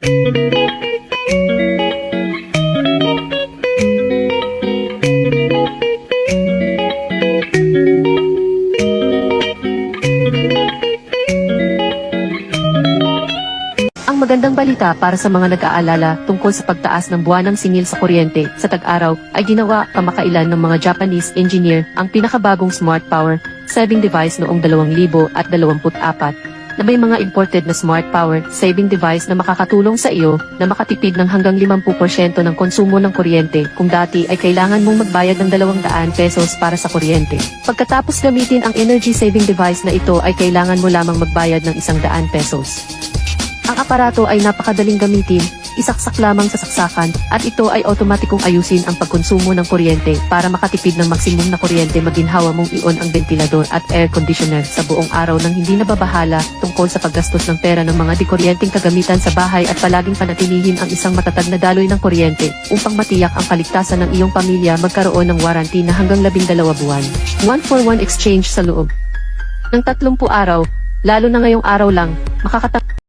Ang magandang balita para sa mga nag-aalala tungkol sa pagtaas ng buwanang singil sa kuryente sa tag-araw ay ginawa kamakailan ng mga Japanese engineer ang pinakabagong smart power saving device noong 2024 na may mga imported na smart power saving device na makakatulong sa iyo na makatipid ng hanggang 50% ng konsumo ng kuryente kung dati ay kailangan mong magbayad ng 200 pesos para sa kuryente. Pagkatapos gamitin ang energy saving device na ito ay kailangan mo lamang magbayad ng 100 pesos. Ang aparato ay napakadaling gamitin, isaksak lamang sa saksakan, at ito ay otomatikong ayusin ang pagkonsumo ng kuryente para makatipid ng maksimum na kuryente maginhawa mong ion ang ventilador at air conditioner sa buong araw nang hindi nababahala tungkol sa paggastos ng pera ng mga dikuryenteng kagamitan sa bahay at palaging panatilihin ang isang matatag na daloy ng kuryente upang matiyak ang kaligtasan ng iyong pamilya magkaroon ng warranty na hanggang 12 buwan. 1 for 1 exchange sa loob. Ng 30 araw, lalo na ngayong araw lang, makakatang